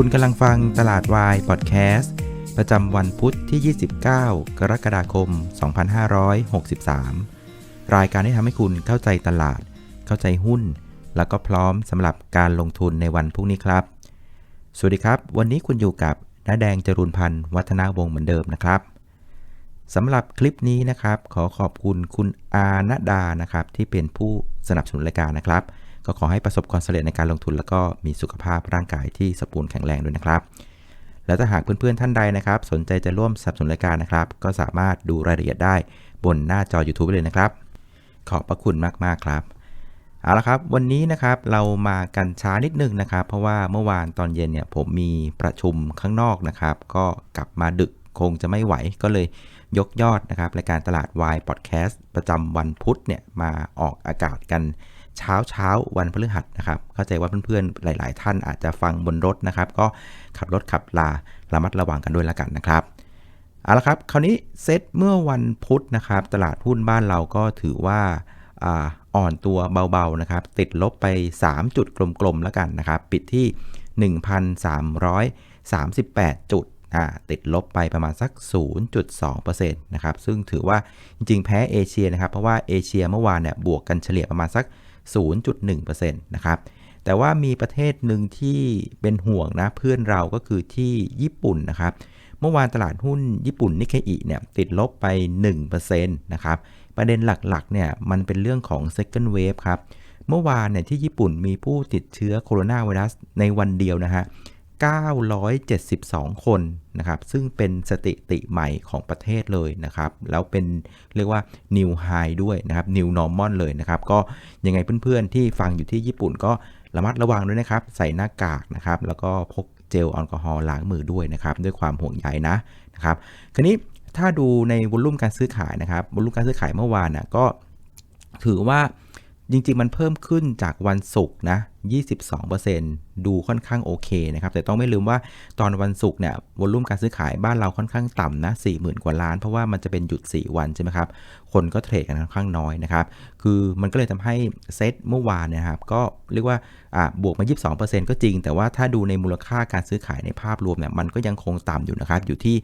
คุณกำลังฟังตลาดวายพอดแคสต์ ประจำวันพุทธที่ 29 กรกฎาคม 2563 รายการที่ทำให้คุณเข้าใจตลาด เข้าใจหุ้น แล้วก็พร้อมสำหรับการลงทุนในวันพรุ่งนี้ครับ สวัสดีครับ วันนี้คุณอยู่กับน้าแดงจรุนพันธ์วัฒนาวงศ์เหมือนเดิมนะครับสำหรับคลิปนี้นะครับ ขอขอบคุณคุณอาณดานะครับ ที่เป็นผู้สนับสนุนรายการนะครับ ก็ขอให้ประสบความสำเร็จในการลงทุน แล้วก็มีสุขภาพร่างกายที่สมบูรณ์แข็งแรงด้วยนะครับ แล้วถ้าหากเพื่อนๆท่านใดนะครับ สนใจจะร่วมสนับสนุนรายการนะครับ ก็สามารถดูรายละเอียดได้บนหน้าจอ YouTube เลยนะครับ ขอบพระคุณมากๆครับเอาละครับวันนี้นะครับเรามากันช้านิดนึงนะครับ เพราะว่าเมื่อวานตอนเย็นเนี่ยผมมีประชุมข้างนอกนะครับ ก็กลับมาดึกคงจะไม่ไหวก็เลยยกยอดนะครับรายการตลาดวายพอดแคสต์ประจำวันพุธเนี่ยมาออกอากาศกัน เช้าเช้าวันพฤหัสนะครับ เข้าใจว่าเพื่อนๆ หลาย ๆ ท่านอาจจะฟังบนรถนะครับ ก็ขับรถขับลาระมัดระวังกันด้วยละกันนะครับเอาละครับคราวนี้เซตเมื่อวันพุธนะครับ ตลาดหุ้นบ้านเราก็ถือว่าอ่อนตัวเบาๆนะครับ ติดลบไป 3 จุดกลมๆแล้วกันนะครับ ปิดที่ 1,338 จุดติดลบไปประมาณสัก 0.2%นะครับ ซึ่งถือว่าจริงๆ แพ้เอเชียนะครับ เพราะว่าเอเชียเมื่อวานเนี่ยบวกกันเฉลี่ยประมาณสัก 0.1%นะครับแต่ว่ามีประเทศหนึ่งที่เป็นห่วงนะเพื่อนเราก็คือที่ญี่ปุ่นนะครับ เมื่อวานตลาดหุ้นญี่ปุ่นนิเคอิเนี่ยติดลบไป1%นะครับประเด็นหลักๆเนี่ยมันเป็นเรื่องของ second wave ครับ เมื่อวานเนี่ยที่ญี่ปุ่นมีผู้ติดเชื้อโคโรนาไวรัสในวันเดียวนะฮะ 972 คนนะครับ ซึ่งเป็นสถิติใหม่ของประเทศเลยนะครับ แล้วเป็นเรียกว่า new high ด้วยนะครับ new normal เลยนะครับ ก็ยังไงเพื่อนๆที่ฟังอยู่ที่ญี่ปุ่นก็ระมัดระวังด้วยนะครับ ใส่หน้ากากนะครับ แล้วก็พกเจลแอลกอฮอล์ล้างมือด้วยนะครับ ด้วยความห่วงใยนะนะครับ คราวนี้ถ้าดูในวอลุ่มการซื้อขายนะครับวอลุ่มการซื้อขายเมื่อวานนะก็ถือว่า จริงๆ มันเพิ่มขึ้นจากวันศุกร์นะ 22%ดูค่อนข้างโอเคนะครับ แต่ต้องไม่ลืมว่าตอนวันศุกร์เนี่ยวอลุ่มการซื้อขายบ้านเราค่อนข้างต่ำนะ 40,000 กว่าล้าน เพราะว่ามันจะเป็นหยุด 4 วันใช่ไหมครับ คนก็เทรดกันค่อนข้างน้อยนะครับ คือมันก็เลยทำให้เซตเมื่อวานนะครับ ก็เรียกว่าอ่าบวกมา 22%ก็จริง แต่ว่าถ้าดูในมูลค่าการซื้อขายในภาพรวมเนี่ย มันก็ยังคงต่ำอยู่นะครับ อยู่ที่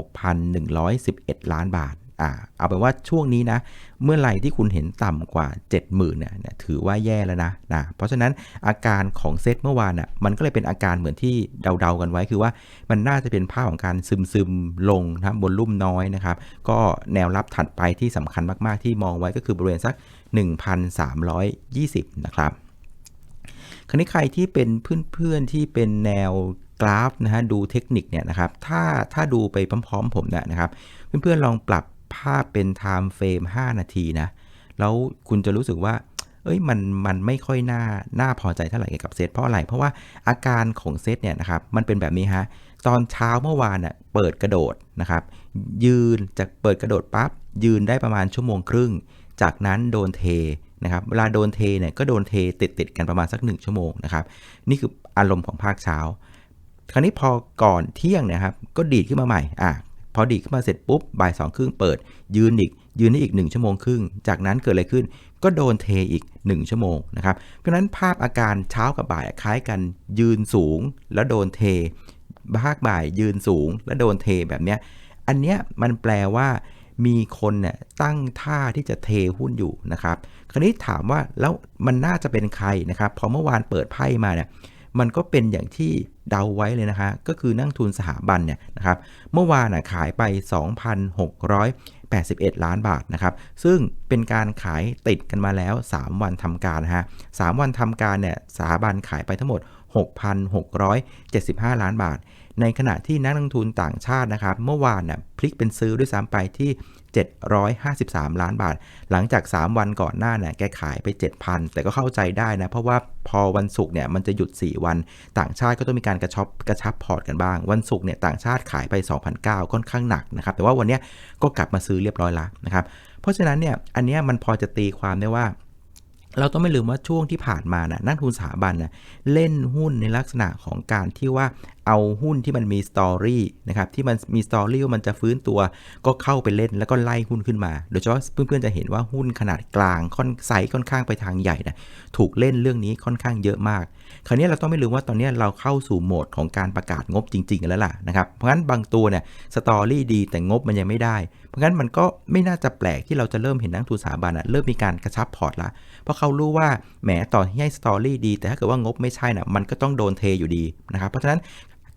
56,111 ล้านบาท อ่าเอาเป็นว่าช่วงนี้นะ เมื่อไหร่ที่คุณเห็นต่ำกว่า 70,000เนี่ยถือว่าแย่แล้วนะนะเพราะฉะนั้นอาการของเซตเมื่อวานอะมันก็เลยเป็นอาการเหมือนที่เดาๆกันไว้คือว่ามันน่าจะเป็นภาพของการซึมซึมลงนะบนรุ่มน้อยนะครับ ก็แนวรับถัดไปที่สำคัญมากๆที่มองไว้ก็คือบริเวณสัก 1,320 นะครับคราวนี้ใครที่เป็นเพื่อนๆที่เป็นแนวกราฟนะฮะดูเทคนิคเนี่ยนะครับถ้าถ้าดูไปพร้อมๆ ผมเนี่ยนะครับ เพื่อนๆลองปรับ ภาพเป็น time frame 5นาทีนะ แล้วคุณจะรู้สึกว่า เอ้ยมันมันไม่ค่อยน่าน่าพอใจเท่าไหร่เกี่ยวกับเซตเพราะอะไร เพราะว่าอาการของเซตเนี่ยนะครับมันเป็นแบบนี้ฮะตอนเช้าเมื่อวานน่ะเปิดกระโดดนะครับยืนจากเปิดกระโดดปั๊บยืนได้ประมาณชั่วโมงครึ่ง จากนั้นโดนเทนะครับเวลาโดนเทเนี่ยก็โดนเทติดติดกันประมาณสัก 1 ชั่วโมงนะครับนี่คืออารมณ์ของภาคเช้า คราวนี้พอก่อนเที่ยงนี่ยครับก็ดีดขึ้นมาใหม่อะ พอดีขึ้นมาเสร็จปุ๊บบ่ายสองครึ่งเปิด ยืนอีก ยืนได้อีก 1 ชั่วโมงครึ่ง จากนั้นเกิดอะไรขึ้น ก็โดนเทอีก 1 ชั่วโมงนะครับ เพราะนั้นภาพอาการเช้ากับบ่ายคล้ายกัน ยืนสูงแล้วโดนเทภาคบ่ายยืนสูงแล้วโดนเทแบบเนี้ย อันเนี้ยมันแปลว่ามีคนเนี่ยตั้งท่าที่จะเทหุ้นอยู่นะครับ คราวนี้ถามว่าแล้วมันน่าจะเป็นใครนะครับ พอเมื่อวานเปิดไพ่มาเนี่ย มันก็เป็นอย่างที่เดาไว้เลยนะคะ ก็คือนั่งทุนสถาบันเนี่ยนะครับ เมื่อวานขายไป 2,681 ล้านบาทนะครับ ซึ่งเป็นการขายติดกันมาแล้ว 3 วันทำการนะฮะ3วันทำการเนี่ยสถาบันขายไปทั้งหมด 6,675 ล้านบาท ในขณะที่นักลงทุนต่างชาตินะครับ เมื่อวานน่ะพลิกเป็นซื้อด้วยซ้ำไปที่ 753 ล้านบาท หลังจาก 3 วันก่อนหน้าเนี่ยแกขายไป 7,000 แต่ก็เข้าใจได้นะ เพราะว่าพอวันศุกร์เนี่ยมันจะหยุด 4 วัน ต่างชาติก็ต้องมีการกระชับกระชับพอร์ตกันบ้าง วันศุกร์เนี่ยต่างชาติขายไป 2,009ค่อนข้างหนักนะครับ แต่ว่าวันนี้ก็กลับมาซื้อเรียบร้อยแล้วนะครับ เพราะฉะนั้นเนี่ยอันนี้มันพอจะตีความได้ว่าเราต้องไม่ลืมว่าช่วงที่ผ่านมานะ่ะนักทุนสถาบันนะเล่นหุ้นในลักษณะของการที่ว่า เอาหุ้นที่มันมีสตอรี่นะครับที่มันมีสตอรี่ว่ามันจะฟื้นตัวก็เข้าไปเล่นแล้วก็ไล่หุ้นขึ้นมา โดยเฉพาะเพื่อนๆจะเห็นว่าหุ้นขนาดกลางค่อนไซส์ค่อนข้างไปทางใหญ่นะถูกเล่นเรื่องนี้ค่อนข้างเยอะมาก คราวนี้เราต้องไม่ลืมว่าตอนนี้เราเข้าสู่โหมดของการประกาศงบจริง ๆ แล้วล่ะนะครับเพราะงั้นบางตัวเนี่ยสตอรี่ดีแต่งบมันยังไม่ได้ เพราะงั้นมันก็ไม่น่าจะแปลกที่เราจะเริ่มเห็นนักทุนสถาบันอะเริ่มมีการกระชับพอร์ตละเพราะเขารู้ว่าแหมต่อให้สตอรี่ดี แต่ถ้าเกิดว่างบไม่ใช่นะมันก็ต้องโดนเทอยู่ดีนะครับเพราะฉะนั้น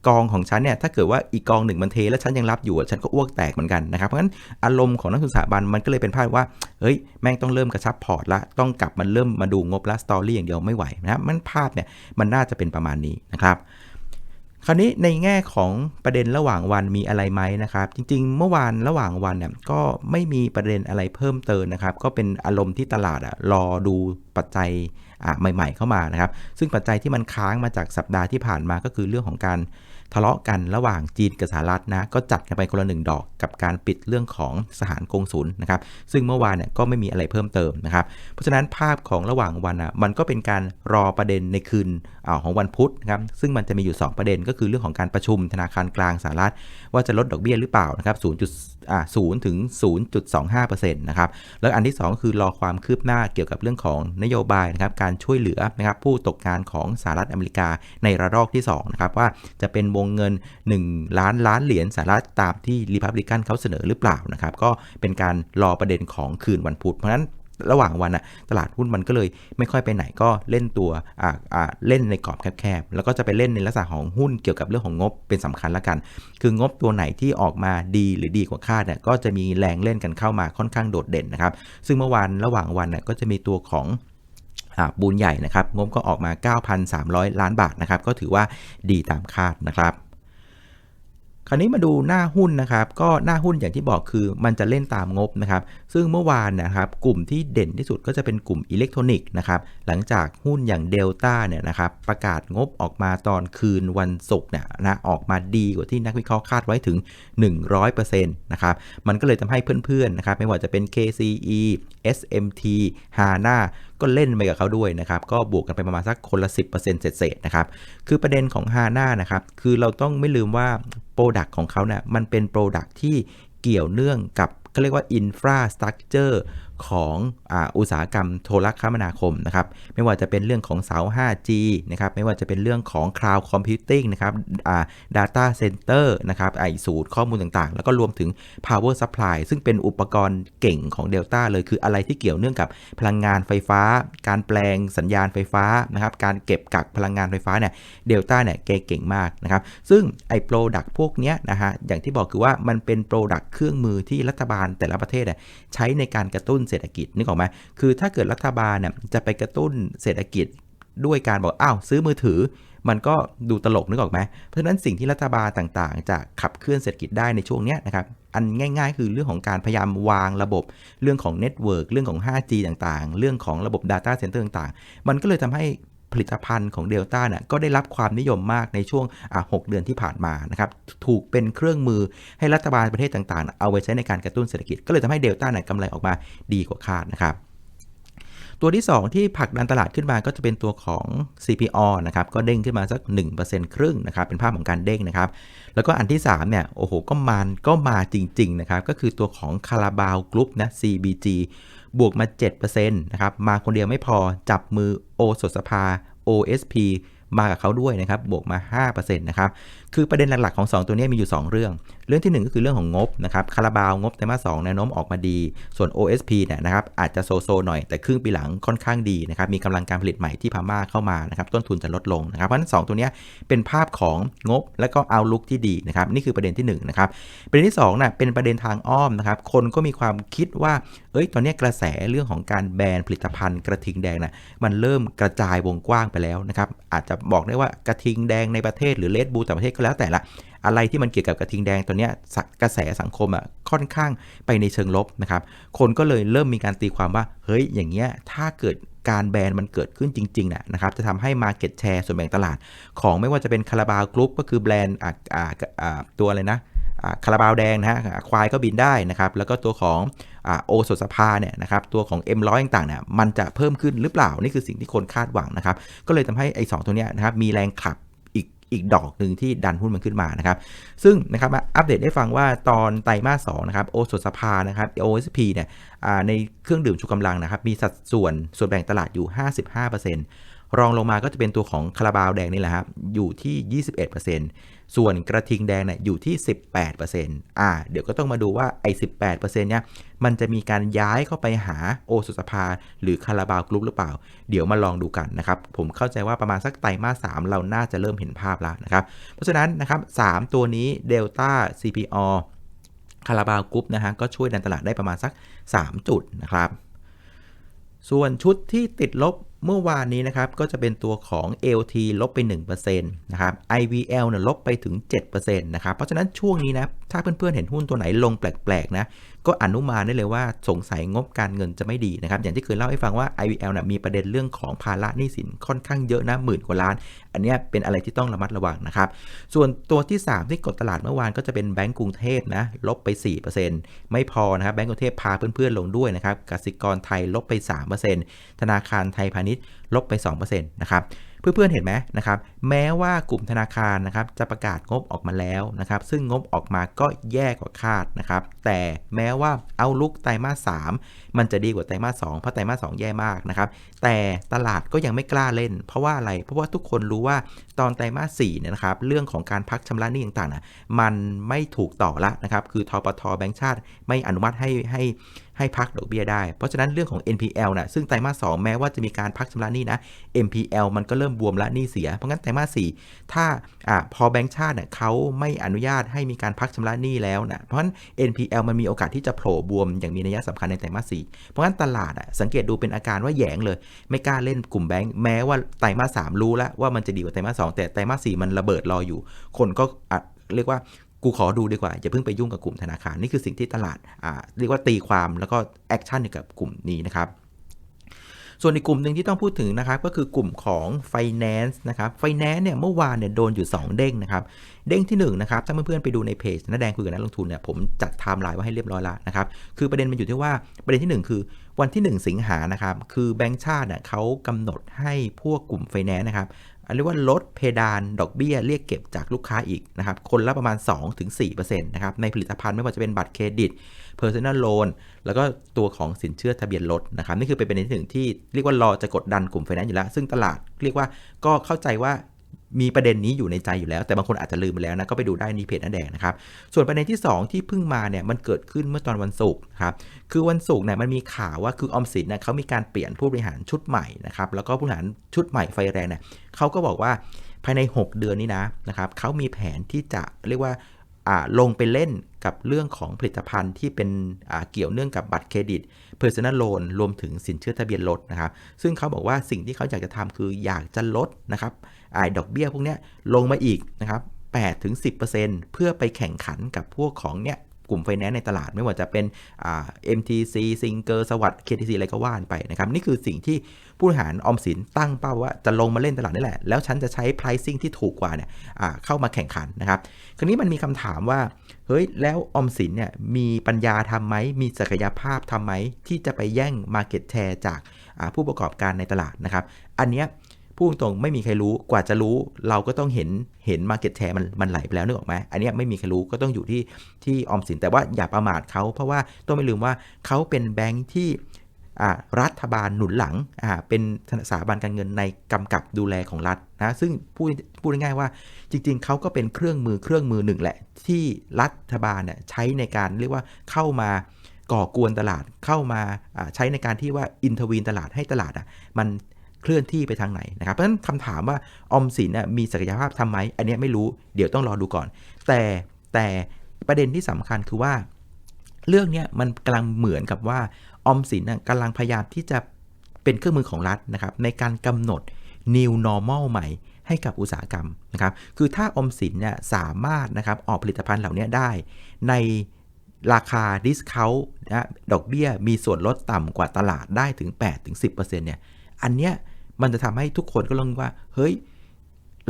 กองของฉันเนี่ยถ้าเกิดว่าอีกกองหนึ่งมันเทแล้วฉันยังรับอยู่ฉันก็อ้วกแตกเหมือนกันนะครับ เพราะฉะนั้นอารมณ์ของนักทุนสถาบันมันก็เลยเป็นภาพว่าเฮ้ยแม่งต้องเริ่มกระชับพอร์ตละต้องกลับมาเริ่มมาดูงบละสตอรี่อย่างเดียวไม่ไหวนะมันภาพเนี่ยมันน่าจะเป็นประมาณนี้นะครับคราวนี้ในแง่ของประเด็นระหว่างวันมีอะไรไหมนะครับ จริงๆ เมื่อวานระหว่างวันเนี่ยก็ไม่มีประเด็นอะไรเพิ่มเติมนะครับ ก็เป็นอารมณ์ที่ตลาดอะรอดูปัจจัยใหม่ ๆ เข้ามานะครับ ซึ่งปัจจัยที่มันค้างมาจากสัปดาห์ที่ผ่านมาก็คือเรื่องของการ ทะเลาะกันระหว่างจีนกับสหรัฐนะก็จัดกันไปคนละหนึ่งดอกกับการปิดเรื่องของสถานกงศูนย์นะครับซึ่งเมื่อวานเนี่ยก็ไม่มีอะไรเพิ่มเติมนะครับเพราะฉะนั้นภาพของระหว่างวันอะมันก็เป็นการรอประเด็นในคืนอของวันพุธนะครับซึ่งมันจะมีอยู่ 2 ประเด็นก็คือเรื่องของการประชุมธนาคารกลางสหรัฐ ว่าจะลดดอกเบี้ยหรือเปล่านะครับ0.0ถึง 0.25%นะครับแล้วอันที่ 2 คือรอความคืบหน้าเกี่ยวกับเรื่องของนโยบายนะครับการช่วยเหลือนะครับผู้ตกงานของสหรัฐอเมริกาในระลอกที่2นะครับว่าจะเป็นวงเงิน 1 ล้านล้านเหรียญสหรัฐตามที่ริพับลิกันเขาเสนอหรือเปล่านะครับก็เป็นการรอประเด็นของคืนวันพุธเพราะฉะนั้นระหว่างวันอะตลาดหุ้นมันก็เลยไม่ค่อยไปไหนก็เล่นตัวอ่าอ่าเล่นในกรอบแคบๆ แล้วก็จะไปเล่นในลักษณะของหุ้นเกี่ยวกับเรื่องของงบเป็นสำคัญละกัน คืองบตัวไหนที่ออกมาดีหรือดีกว่าคาดเนี่ยก็จะมีแรงเล่นกันเข้ามาค่อนข้างโดดเด่นนะครับ ซึ่งเมื่อวานระหว่างวันเนี่ยก็จะมีตัวของ บูนใหญ่นะครับงบก็ออกมา 9,300 ล้านบาทนะครับก็ถือว่าดีตามคาดนะครับคราวนี้มาดูหน้าหุ้นนะครับ ก็หน้าหุ้นอย่างที่บอกคือมันจะเล่นตามงบนะครับ ซึ่งเมื่อวานนะครับ กลุ่มที่เด่นที่สุดก็จะเป็นกลุ่มอิเล็กทรอนิกส์นะครับ หลังจากหุ้นอย่างเดลต้าเนี่ยนะครับ ประกาศงบออกมาตอนคืนวันศุกร์เนี่ยนะออกมาดีกว่าที่นักวิเคราะห์คาดไว้ถึง 100%นะครับ มันก็เลยทำให้เพื่อนๆนะครับ ไม่ว่าจะเป็น KCE SMT HANA ก็เล่นไปกับเขาด้วยนะครับ ก็บวกกันไปประมาณสักคนละ 10%เศษๆนะครับ คือประเด็นของฮาน่านะครับ คือเราต้องไม่ลืมว่าโปรดักต์ของเขาเนะี่ยมันเป็นโปรดักต์ที่เกี่ยวเนื่องกับก็เรียกว่าอินฟราสตรักเจอร์ของออุตสาหกรรมโทรคมนาคมนะครับไม่ว่าจะเป็นเรื่องของเสา 5G นะครับไม่ว่าจะเป็นเรื่องของ Cloud Computing นะครับ Data Center นะครับไอสูตรข้อมูลต่างๆ แล้วก็รวมถึง Power Supply ซึ่งเป็นอุปกรณ์เก่งของ Delta เลยคืออะไรที่เกี่ยวเนื่องกับพลังงานไฟฟ้า การแปลงสัญญาณไฟฟ้านะครับการเก็บกักพลังงานไฟฟ้าเนี่ยเดลต้าเนี่ยเก่งมากนะครับซึ่งไอ้โปรดักพวกเนี้ยนะฮะอย่างที่บอกคือว่ามันเป็นโปรดักเครื่องมือที่รัฐบาลแต่ละประเทศใช้ในการกระตุ้นเเศรษฐกิจนึกออกไหมคือถ้าเกิดรัฐบาลเนี่ยจะไปกระตุ้นเศรษฐกิจด้วยการบอกอ้าวซื้อมือถือ มันก็ดูตลกนึกออกไหมเพราะฉะนั้นสิ่งที่รัฐบาลต่างๆ จะขับเคลื่อนเศรษฐกิจได้ในช่วงนี้นะครับอันง่ายๆ คือเรื่องของการพยายามวางระบบเรื่องของเน็ตเวิร์กเรื่องของ 5G ต่างๆ เรื่องของระบบ Data Center ต่างๆ มันก็เลยทำให้ ผลิตภัณฑ์ของเดลต้าเนี่ยก็ได้รับความนิยมมากในช่วงหเดือนที่ผ่านมานะครับถูกเป็นเครื่องมือให้รัฐบาลประเทศต่างๆ เอาไว้ใช้ในการกระตุ้นเศรษฐกิจ ก็เลยทำให้เดลต้าเนี่ยกำไรออกมาดีกว่าคาดนะครับตัวที่ 2 ที่ผลักดันตลาดขึ้นมาก็จะเป็นตัวของ CPO นะครับ ก็เด้งขึ้นมาสัก 1%ครึ่งนะครับ เป็นภาพของการเด้งนะครับ แล้วก็อันที่ 3 เนี่ย โอ้โห ก็มาก็มาจริง ๆ นะครับ ก็คือตัวของคาราบาวกรุ๊ปนะ CBG บวกมา 7%นะครับ มาคนเดียวไม่พอจับมือโอสถสภา OSP มากับเขาด้วยนะครับ บวกมา 5%นะครับ คือประเด็นหลักๆของ 2 ตัวนี้มีอยู่ 2 เรื่อง เรื่องที่ 1 ก็คือเรื่องของงบนะครับคาราบาวงบไตรมาส2แนวโน้มออกมาดี ส่วน OSP เนี่ยนะครับอาจจะโซโซหน่อยแต่ครึ่งปีหลังค่อนข้างดีนะครับมีกำลังการผลิตใหม่ที่พม่าเข้ามานะครับต้นทุนจะลดลงนะครับเพราะฉะนั้น 2 ตัวนี้เป็นภาพของงบและก็เอาลุกที่ดีนะครับนี่คือประเด็นที่1นะครับประเด็นที่2นะ่ะเป็นประเด็นทางอ้อมนะครับคนก็มีความคิดว่าเอ้ยตอนนี้กระแสเรื่องของการแบนผลิตภัณฑ์กระทิงแดงนะมันเริ่มกระจายวงกว้างไปแล้วนะครับอาจจะบอกได้ว่ากระทิงแดงในประเทศหรือเลดบูต่างประเทศก็แล้วแต่ละ อะไรที่มันเกี่ยวกับกระทิงแดงตัวนี้กระแสสังคมอะค่อนข้างไปในเชิงลบนะครับ คนก็เลยเริ่มมีการตีความว่า เฮ้ยอย่างเงี้ยถ้าเกิดการแบนมันเกิดขึ้นจริงๆนะนะครับ จะทำให้ Market Share ส่วนแบ่งตลาด ของไม่ว่าจะเป็นคาราบาวกรุ๊ปก็คือแบรนด์ตัวอะไรนะคาราบาวแดงนะฮะควายก็บินได้นะครับ แล้วก็ตัวของโอสถสภาเนี่ยนะครับตัวของ M100 ต่างๆเนี่ยมันจะเพิ่มขึ้นหรือเปล่า นี่คือสิ่งที่คนคาดหวังนะครับ ก็เลยทำให้ไอ้สตัวเนี้ยนะครับมีแรงขับ อีกดอกหนึ่งที่ดันหุ้นมันขึ้นมานะครับ ซึ่งนะครับอัปเดตได้ฟังว่าตอนไตรมาสสนะครับโอสถสภานะครับ OSP เนี่ยในเครื่องดื่มชูกำลังนะครับ มีสัดส่วนส่วนแบ่งตลาดอยู่ 55%รองลงมาก็จะเป็นตัวของคาราบาวแดงนี่แหละครับอยู่ที่ 21% ส่วนกระทิงแดงเนี่ยอยู่ที่ 18%อ่า เดี๋ยวก็ต้องมาดูว่าไอ้ 18%เนี่ย มันจะมีการย้ายเข้าไปหาโอสุสภา หรือคาราบาวกรุ๊ปหรือเปล่า เดี๋ยวมาลองดูกันนะครับ ผมเข้าใจว่าประมาณสักไตรมาส3เราน่าจะเริ่มเห็นภาพแล้วนะครับ เพราะฉะนั้นนะครับ 3 ตัวนี้เดลต้า CPO คาราบาวกรุ๊ปนะฮะ ก็ช่วยดันตลาดได้ประมาณสัก 3 จุดนะครับ ส่วนชุดที่ติดลบ เมื่อวานนี้นะครับก็จะเป็นตัวของ LT ลบไป1%นะครับ IVL เนี่ยลบไปถึง7%นะครับเพราะฉะนั้นช่วงนี้นะถ้าเพื่อนๆเห็นหุ้นตัวไหนลงแปลกๆนะก็อนุมานได้เลยว่าสงสัยงบการเงินจะไม่ดีนะครับอย่างที่เคยเล่าให้ฟังว่า IVL นะมีประเด็นเรื่องของภาระหนี้สินค่อนข้างเยอะนะหมื่นกว่าล้าน อันนี้เป็นอะไรที่ต้องระมัดระวังนะครับส่วนตัวที่ 3 ที่กดตลาดเมื่อวานก็จะเป็นแบงก์กรุงเทพนะลบไป 4%ไม่พอนะครับแบงก์กรุงเทพพาเพื่อนๆลงด้วยนะครับกสิกรไทยลบไป 3%ธนาคารไทยพาณิชย์ลบไป2%นะครับเพื่อนๆเห็นไหมนะครับแม้ว่ากลุ่มธนาคารนะครับจะประกาศงบออกมาแล้วนะครับซึ่งงบออกมาก็แย่กว่าคาดนะครับแต่แม้ว่าเอาลุกไตรมาส3มันจะดีกว่าไตรมาส2เพราะไตรมาส2แย่มากนะครับแต่ตลาดก็ยังไม่กล้าเล่น เพราะว่าอะไรเพราะว่าทุกคนรู้ว่าตอนไตรมาส4เนี่ยนะครับเรื่องของการพักชำระหนี้ต่างๆนะมันไม่ถูกต่อละนะครับคือทปทแบงก์ชาติไม่อนุมัติให้ให้ ให้พักดอกเบี้ยได้ เพราะฉะนั้นเรื่องของ NPL นะซึ่งไตรมาส2แม้ว่าจะมีการพักชำระหนี้นะ NPL มันก็เริ่มบวมละหนี้เสีย เพราะงั้นไตรมาส4ถ้าอ่าพอแบงก์ชาติเนี่ยเขาไม่อนุญาตให้มีการพักชำระหนี้แล้วนะเพราะฉะนั้น NPL มันมีโอกาสที่จะโผล่บวมอย่างมีนัยสำคัญในไตรมาส4เพราะงั้นตลาดอะสังเกตดูเป็นอาการว่าแยงเลย ไม่กล้าเล่นกลุ่มแบงก์แม้ว่าไตรมาส3รู้แล้วว่ามันจะดีกว่าไตรมาส2แต่ไตรมาส4มันระเบิดรออยู่ คนก็เรียกว่า กูขอดูดีกว่า อย่าเพิ่งไปยุ่งกับกลุ่มธนาคาร นี่คือสิ่งที่ตลาดเรียกว่าตีความแล้วก็แอคชั่นกับกลุ่มนี้นะครับส่วนอีกกลุ่มหนึ่งที่ต้องพูดถึงนะครับก็คือกลุ่มของ Finance นะครับ Finance เนี่ยเมื่อวานเนี่ยโดนอยู่ 2 เด้งนะครับเด้งที่1นนะครับถ้าเพื่อนๆไปดูในเพจน้าแดงคุยกับนักลงทุนเนี่ยผมจัดไทม์ไลน์ไว้ให้เรียบร้อยแล้วนะครับคือประเด็นมันอยู่ที่ว่าประเด็นที่ 1 คือวันที่ 1 สิงหานะครับคือแบงก์ชาติเนี่ยเขากำหนดให้พวกกลุ่มไฟแนนซ์นะครับ เรียกว่าลดเพดานดอกเบี้ยเรียกเก็บจากลูกค้าอีกนะครับ คนละประมาณ 2-4%นะครับ ในผลิตภัณฑ์ไม่ว่าจะเป็นบัตรเครดิต Personal Loan แล้วก็ตัวของสินเชื่อทะเบียนรถนะครับ นี่คือเป็นประเด็นที่หนึ่งที่เรียกว่ารอจะกดดันกลุ่มไฟแนนซ์อยู่แล้ว ซึ่งตลาดเรียกว่าก็เข้าใจว่า มีประเด็นนี้อยู่ในใจอยู่แล้ว แต่บางคนอาจจะลืมไปแล้วนะก็ไปดูได้ในเพจน้าแดงนะครับส่วนประเด็นที่ 2 ที่เพิ่งมาเนี่ยมันเกิดขึ้นเมื่อตอนวันศุกร์ครับคือวันศุกร์เนี่ยมันมีข่าวว่าคืออมสินเนี่ยเขามีการเปลี่ยนผู้บริหารชุดใหม่นะครับแล้วก็ผู้บริหารชุดใหม่ไฟแรงเนี่ยเขาก็บอกว่าภายใน 6 เดือนนี้นะนะครับเขามีแผนที่จะเรียกว่าลงไปเล่นกับเรื่องของผลิตภัณฑ์ที่เป็นเกี่ยวเนื่องกับบัตรเครดิต Personal Loan รวมถึงสินเชื่อทะเบียนรถนะครับ ซึ่งเขาบอกว่าสิ่งที่เขาอยากจะทำคืออยากจะลดนะครับไอดอกเบี้ยพวกนี้ลงมาอีกนะครับ8ถึง10%เพื่อไปแข่งขันกับพวกของเนี่ย กลุ่มไฟแนนซ์ในตลาดไม่ว่าจะเป็น MTC ซิงเกอร์สวัสด์ KTC อะไรก็ว่านไปนะครับ นี่คือสิ่งที่ผู้บริหารออมสินตั้งเป้าว่าจะลงมาเล่นตลาดนี่แหละ แล้วฉันจะใช้ pricing ที่ถูกกว่าเนี่ยเข้ามาแข่งขันนะครับ คราวนี้มันมีคำถามว่า เฮ้ย แล้วออมสินเนี่ยมีปัญญาทำไหม มีศักยภาพทำไหม ที่จะไปแย่ง market share จากผู้ประกอบการในตลาดนะครับ อันเนี้ย พูดตรงไม่มีใครรู้กว่าจะรู้ เราก็ต้องเห็นเห็น Market Share มันมันไหลไปแล้วนึกออกไหมอันนี้ไม่มีใครรู้ก็ต้องอยู่ที่ที่ออมสินแต่ว่าอย่าประมาทเขาเพราะว่าต้องไม่ลืมว่าเขาเป็นแบงค์ที่รัฐบาลหนุนหลังเป็นสถาบันการเงินในกำกับดูแลของรัฐนะซึ่งพูดพูดง่ายๆว่าจริงๆ เขาก็เป็นเครื่องมือเครื่องมือหนึ่งแหละ ที่รัฐบาลเนี่ยใช้ในการเรียกว่าเข้ามาก่อกวนตลาดเข้ามาใช้ในการที่ว่าอินทวีนตลาดให้ตลาดอะมัน เคลื่อนที่ไปทางไหนนะครับเพราะฉะนั้นคำถามว่าอมสินมีศักยภาพทำไหมอันนี้ไม่รู้เดี๋ยวต้องรอดูก่อน แต่แต่ประเด็นที่สำคัญคือว่า เรื่องนี้มันกำลังเหมือนกับว่าอมสินกำลังพยายามที่จะเป็นเครื่องมือของรัฐนะครับในการกำหนด new normal ใหม่ให้กับอุตสาหกรรมนะครับ คือถ้าอมสินเนี่ยสามารถนะครับออกผลิตภัณฑ์เหล่านี้ได้ ในราคาดิสคาวนะดอกเบี้ยมีส่วนลดต่ำกว่าตลาดได้ถึง 8-10%เนี่ย อันเนี้ย มันจะทำให้ทุกคนก็ลงว่า เฮ้ย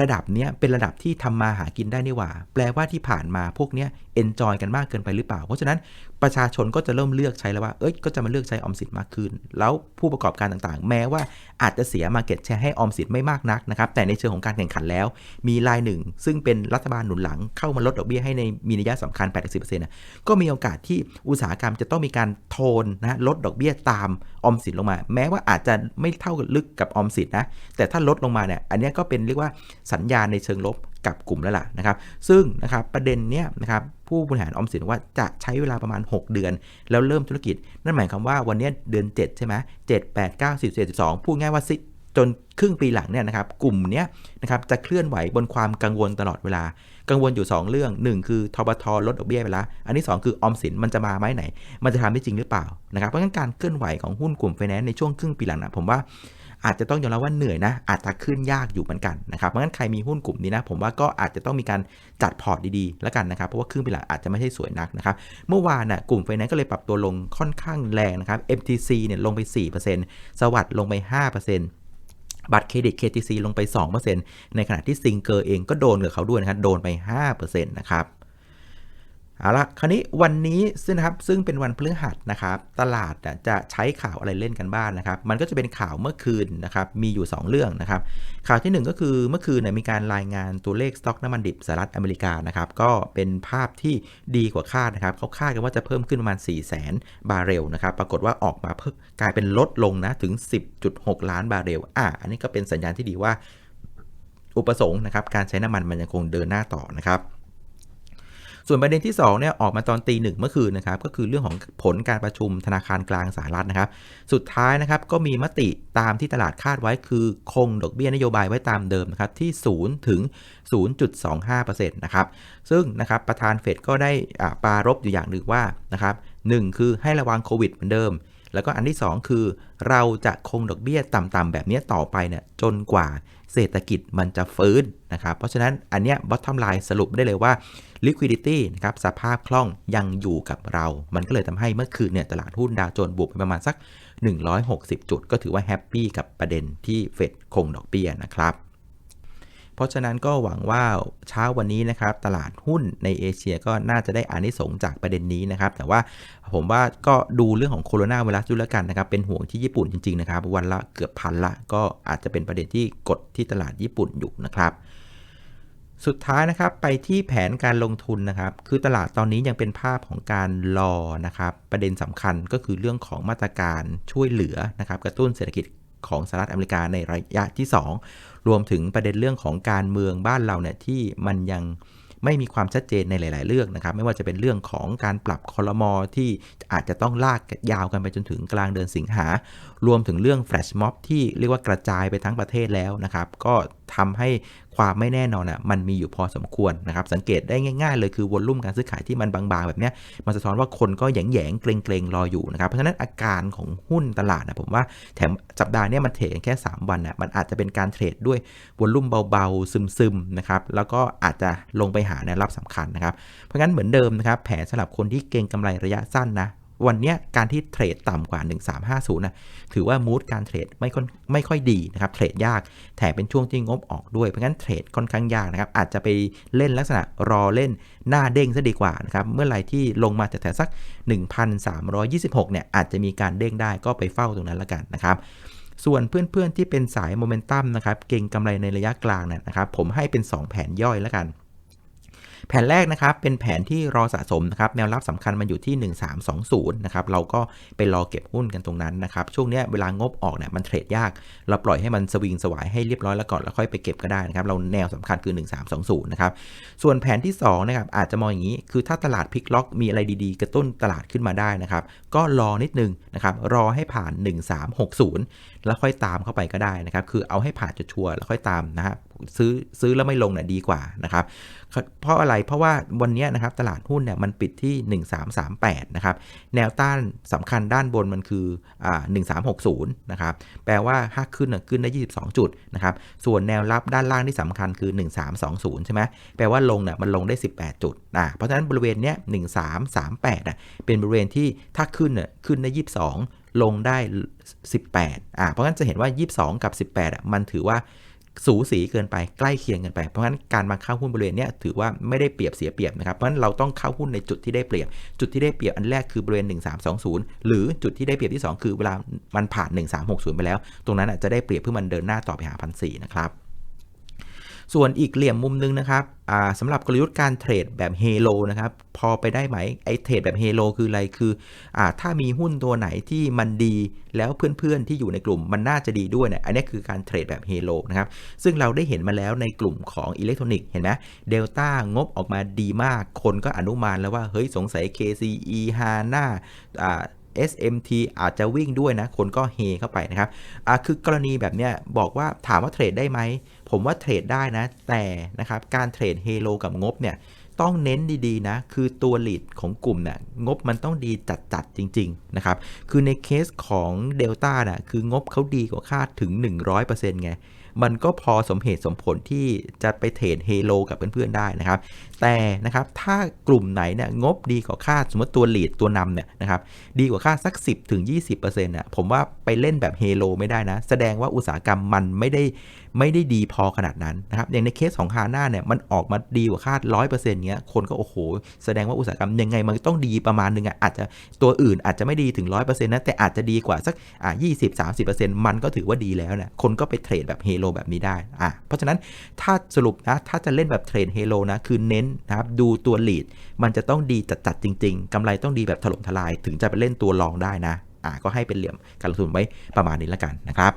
ระดับเนี้ยเป็นระดับที่ทำมาหากินได้นี่หว่า แปลว่าที่ผ่านมาพวกเนี้ยเอนจอยกันมากเกินไปหรือเปล่า เพราะฉะนั้น ประชาชนก็จะเริ่มเลือกใช้แล้วว่า เอ้ย ก็จะมาเลือกใช้ออมสินมากขึ้น แล้วผู้ประกอบการต่างๆ แม้ว่าอาจจะเสียมาเก็ตแชร์ให้ออมสินไม่มากนักนะครับ แต่ในเชิงของการแข่งขันแล้ว มีรายหนึ่ง ซึ่งเป็นรัฐบาลหนุนหลังเข้ามาลดดอกเบี้ยให้ในมีนัยสำคัญ 80%นะก็มีโอกาสที่อุตสาหกรรมจะต้องมีการโทนนะลดดอกเบี้ยตามออมสินลงมา แม้ว่าอาจจะไม่เท่าลึกกับออมสินนะ แต่ถ้าลดลงมาเนี่ย อันนี้ก็เป็นเรียกว่าสัญญาณในเชิงลบ กับกลุ่มแล้วล่ะนะครับ ซึ่งนะครับประเด็นเนี้ยนะครับผู้บริหารออมสินว่าจะใช้เวลาประมาณ 6 เดือน แล้วเริ่มธุรกิจ นั่นหมายความว่าวันนี้เดือน 7 ใช่ไหม7 8 9 10 11 12พูดง่ายว่าสิจนครึ่งปีหลังเนี่ยนะครับกลุ่มเนี้ยนะครับจะเคลื่อนไหวบนความกังวลตลอดเวลา กังวลอยู่ 2 เรื่อง 1 คือทบทลดดอกเบี้ยไปแล้ว อันที่ 2 คือออมสินมันจะมาไหมไหน มันจะทำได้จริงหรือเปล่านะครับเพราะงั้นการเคลื่อนไหวของหุ้นกลุ่มไฟแนนซ์ในช่วงครึ่งปีหลังนะผมว่า อาจจะต้องยอมรับว่าเหนื่อยนะอาจจะขึ้นยากอยู่เหมือนกันนะครับเพราะงั้นใครมีหุ้นกลุ่มนี้นะผมว่าก็อาจจะต้องมีการจัดพอร์ตดีๆแล้วกันนะครับเพราะว่าครึ่งปีหลังอาจจะไม่ใช่สวยนักนะครับเมื่อวานนะ่ะกลุ่มไฟแนนซ์ก็เลยปรับตัวลงค่อนข้างแรงนะครับ MTC เนี่ยลงไป 4%สวัสด์ลงไป 5%บัตรเครดิต KTC ลงไป 2%ในขณะที่ซิงเกอร์เองก็โดนกับเขาด้วยนะครับ โดนไป 5%นะครับ เอาละคราวนี้วันนี้ซึ่งนะครับซึ่งเป็นวันพฤหัสนะครับ ตลาดจะใช้ข่าวอะไรเล่นกันบ้างนนะครับ มันก็จะเป็นข่าวเมื่อคืนนะครับ มีอยู่ 2 เรื่องนะครับ ข่าวที่ 1 ก็คือเมื่อคืนมีการรายงานตัวเลขสต็อกน้ำมันดิบสหรัฐอเมริกานะครับ ก็เป็นภาพที่ดีกว่าคาดนะครับเขาคาดกันว่าจะเพิ่มขึ้นประมาณ 4 0 0 0 0 0บาร์เรลนะครับ ปรากฏว่าออกมาเพิ่มกลายเป็นลดลงนะถึง 10.6 ล้านบาร์เรลอะอันนี้ก็เป็นสัญญาณที่ดีว่า อุปสงค์นะครับการใช้น้ำมันมันยังคงเดินหน้าต่อนะครับ ส่วนประเด็นที่2เนี่ยออกมาตอนตีหนึ่งเมื่อคืนนะครับก็คือเรื่องของผลการประชุมธนาคารกลางสหรัฐนะครับ สุดท้ายนะครับก็มีมติตามที่ตลาดคาดไว้คือคงดอกเบี้ยนโยบายไว้ตามเดิมนะครับที่ 0 ถึง 0.25%นะครับซึ่งนะครับประธานเฟดก็ได้ปารบอยู่อย่างหนึ่งว่านะครับหคือให้ระวังโควิดเหมือนเดิมแล้วก็อันที่ 2 คือเราจะคงดอกเบี้ยต่ำๆแบบนี้ต่อไปเนี่ยจนกว่า เศรษฐกิจมันจะฟื้นนะครับ เพราะฉะนั้นอันเนี้ย bottom line สรุปได้เลยว่า liquidity นะครับสภาพคล่องยังอยู่กับเรา มันก็เลยทำให้เมื่อคืนเนี่ยตลาดหุ้นดาวโจนส์บวกไปประมาณสัก 160 จุด ก็ถือว่าแฮปปี้กับประเด็นที่เฟดคงดอกเบี้ยนะครับ เพราะฉะนั้นก็หวังว่าเช้าวันนี้นะครับตลาดหุ้นในเอเชียก็น่าจะได้อานิสงจากประเด็นนี้นะครับ แต่ว่าผมว่าก็ดูเรื่องของโคโรนาไวรัสด้วยแลกันนะครับ เป็นห่วงที่ญี่ปุ่นจริงๆนะครับ วันละเกือบพันละ ก็อาจจะเป็นประเด็นที่กดที่ตลาดญี่ปุ่นอยู่นะครับสุดท้ายนะครับไปที่แผนการลงทุนนะครับ คือตลาดตอนนี้ยังเป็นภาพของการรอนะครับ ประเด็นสำคัญก็คือเรื่องของมาตรการช่วยเหลือนะครับ กระตุ้นเศรษฐกิจของสหรัฐอเมริกาในระยะที่ 2 รวมถึงประเด็นเรื่องของการเมืองบ้านเราเนี่ยที่มันยังไม่มีความชัดเจนในหลาย ๆ เรื่องนะครับ ไม่ว่าจะเป็นเรื่องของการปรับคอรมอที่อาจจะต้องลากยาวกันไปจนถึงกลางเดือนสิงหา รวมถึงเรื่องแฟลชม็อบที่เรียกว่ากระจายไปทั้งประเทศแล้วนะครับ ก็ทำให้ ความไม่แน่นอนอะมันมีอยู่พอสมควรนะครับสังเกตได้ง่ายๆเลยคือวอลุ่มการซื้อขายที่มันบางๆ แบบนี้มันสะท้อนว่าคนก็แยงๆเกรงๆรออยู่นะครับเพราะฉะนั้นอาการของหุ้นตลาดนะผมว่าแถมสัปดาห์นี้มันเทรดแค่ 3 วันน่ะมันอาจจะเป็นการเทรดด้วยวอลุ่มเบาๆ ซึมๆนะครับแล้วก็อาจจะลงไปหาแนวรับสำคัญนะครับเพราะงั้นเหมือนเดิมนะครับแผนสำหรับคนที่เก่งกำไรระยะสั้นนะ วันนี้การที่เทรดต่ำกว่า 1350นะถือว่ามูดการเทรดไม่ค่อยไม่ค่อยดีนะครับเทรดยากแถมเป็นช่วงที่งบออกด้วยเพราะงั้นเทรดค่อนข้างยากนะครับอาจจะไปเล่นลักษณะรอเล่นหน้าเด้งซะดีกว่านะครับเมื่อไหร่ที่ลงมาแต่แถวสัก 1,326เนี่ยอาจจะมีการเด้งได้ก็ไปเฝ้าตรงนั้นละกันนะครับส่วนเพื่อนๆที่เป็นสายโมเมนตัมนะครับเก่งกำไรในระยะกลางนะครับผมให้เป็น 2 แผนย่อยแล้วกัน แผนแรกนะครับเป็นแผนที่รอสะสมนะครับแนวรับสำคัญมันอยู่ที่ 1320นะครับเราก็ไปรอเก็บหุ้นกันตรงนั้นนะครับช่วงนี้เวลางบออกเนี่ยมันเทรดยาก เราปล่อยให้มันสวิงสวายให้เรียบร้อยแล้วก่อนแล้วค่อยไปเก็บก็ได้นะครับเราแนวสำคัญคือ 1320นะครับส่วนแผนที่2นะครับอาจจะมองอย่างนี้ คือถ้าตลาดพลิกล็อกมีอะไรดีๆ กระตุ้นตลาดขึ้นมาได้นะครับก็รอนิดนึงนะครับรอให้ผ่าน 1360 แล้วค่อยตามเข้าไปก็ได้นะครับคือเอาให้ผ่านจุดชัวร์แล้วค่อยตามนะฮะ ซื้อซื้อแล้วไม่ลงเนี่ยดีกว่านะครับเพราะอะไรเพราะว่าวันนี้นะครับตลาดหุ้นเนี่ยมันปิดที่ 1338 นะครับ แนวต้านสำคัญด้านบนมันคืออ่า1360 นะครับ แปลว่าถ้าขึ้นน่ะขึ้นได้ 22 จุดนะครับ ส่วนแนวรับด้านล่างที่สำคัญคือ 1320 ใช่ไหมแปลว่าลงเนี่ยมันลงได้ 18 จุดอ่าเพราะฉะนั้นบริเวณเนี้ย1338อะเป็นบริเวณที่ถ้าขึ้นน่ะขึ้นได้ 22 ลงได้ 18อ่าเพราะงั้นจะเห็นว่า 22 กับ 18อะมันถือว่า สูสีเกินไปใกล้เคียงเกินไป เพราะฉะนั้นการมาเข้าหุ้นบริเวณนี้ถือว่าไม่ได้เปรียบเสียเปรียบนะครับเพราะฉะนั้นเราต้องเข้าหุ้นในจุดที่ได้เปรียบ จุดที่ได้เปรียบอันแรกคือบริเวณ 1320 หรือจุดที่ได้เปรียบที่ 2 คือเวลามันผ่าน 1360 ไปแล้ว ตรงนั้นจจะได้เปรียบเพื่อมันเดินหน้าต่อไปหาพันสนะครับ ส่วนอีกเหลี่ยมมุมนึงนะครับสำหรับกลยุทธ์การเทรดแบบเฮโลนะครับ พอไปได้ไหมไอเทรดแบบเฮโลคืออะไรคืออถ้ามีหุ้นตัวไหนที่มันดีแล้วเพื่อนๆที่อยู่ในกลุ่มมันน่าจะดีด้วยเนี่ยอันนี้คือการเทรดแบบเฮโลนะครับ ซึ่งเราได้เห็นมาแล้วในกลุ่มของอิเล็กทรอนิกส์เห็นไหมเดลต้างบออกมาดีมาก คนก็อนุมานแล้วว่าเฮ้ยสงสัย KCE HANA อ่า SMT อาจจะวิ่งด้วยนะ คนก็เฮเข้าไปนะครับ อ่าคือกรณีแบบเนี้ยบอกว่าถามว่าเทรดได้ไหม ผมว่าเทรดได้นะ แต่นะครับการเทรดเฮโลกับงบเนี่ยต้องเน้นดีๆนะ คือตัวลีดของกลุ่มเนี่ยงบมันต้องดีจัดๆจริง ๆ นะครับ คือในเคสของ Delta น่ะคืองบเขาดีกว่าคาดถึง 100%ไง มันก็พอสมเหตุสมผลที่จะไปเทรดเฮโลกับเพื่อนๆได้นะครับ แต่นะครับถ้ากลุ่มไหนเนี่ยงบดีกว่าคาดสมมติตัวลีดตัวนำเนี่ยนะครับดีกว่าคาดสัก 10ถึง20%น่ะผมว่าไปเล่นแบบเฮโลไม่ได้นะ แสดงว่าอุตสาหกรรมมันไม่ได้ ไม่ได้ดีพอขนาดนั้นนะครับอย่างในเคสของฮาน่าเนี่ยมันออกมาดีกว่าคาด100%เปอร์เซ็นต์เงี้ยคนก็โอ้โห แสดงว่าอุตสาหกรรมยังไงมันต้องดีประมาณนึงอะอาจจะตัวอื่นอาจจะไม่ดีถึง100%นต์นะแต่อาจจะดีกว่าสักอ่า20-30%มันก็ถือว่าดีแล้วนะคนก็ไปเทรดแบบเฮโลแบบนี้ได้อะเพราะฉะนั้นถ้าสรุปนะถ้าจะเล่นแบบเทรดเฮโลนะคือเน้นนะครับดูตัวลีดมันจะต้องดีจัดๆจริง ๆกำไรต้องดีแบบถล่มทลาย ถึงจะไปเล่นตัวรองได้นะอะก็ให้เป็นเหลี่ยมการลงทุนไว้ประมาณนี้แล้วกันนะครับ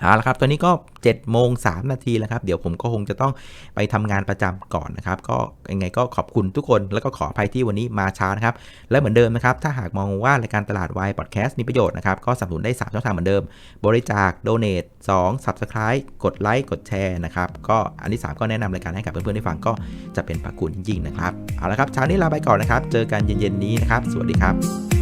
เอาละครับ ตอนนี้ก็7โมง3นาทีแล้วครับ เดี๋ยวผมก็คงจะต้องไปทำงานประจำก่อนนะครับ ก็ยังไงก็ขอบคุณทุกคน แล้วก็ขออภัยที่วันนี้มาช้านะครับ และเหมือนเดิมนะครับ ถ้าหากมองว่ารายการตลาดวายพอดแคสต์มีประโยชน์นะครับ ก็สนับสนุนได้ 3 ช่องทางเหมือนเดิม บริจาค โดเนท2 Subscribe กดไลค์ กดแชร์นะครับ ก็อันที่ 3 ก็แนะนำรายการให้กับเพื่อนๆได้ฟังก็จะเป็นพระคุณยิ่งนะครับ เอาละครับ เช้านี้ลาไปก่อนนะครับ เจอกันเย็นๆนี้นะครับ สวัสดีครับ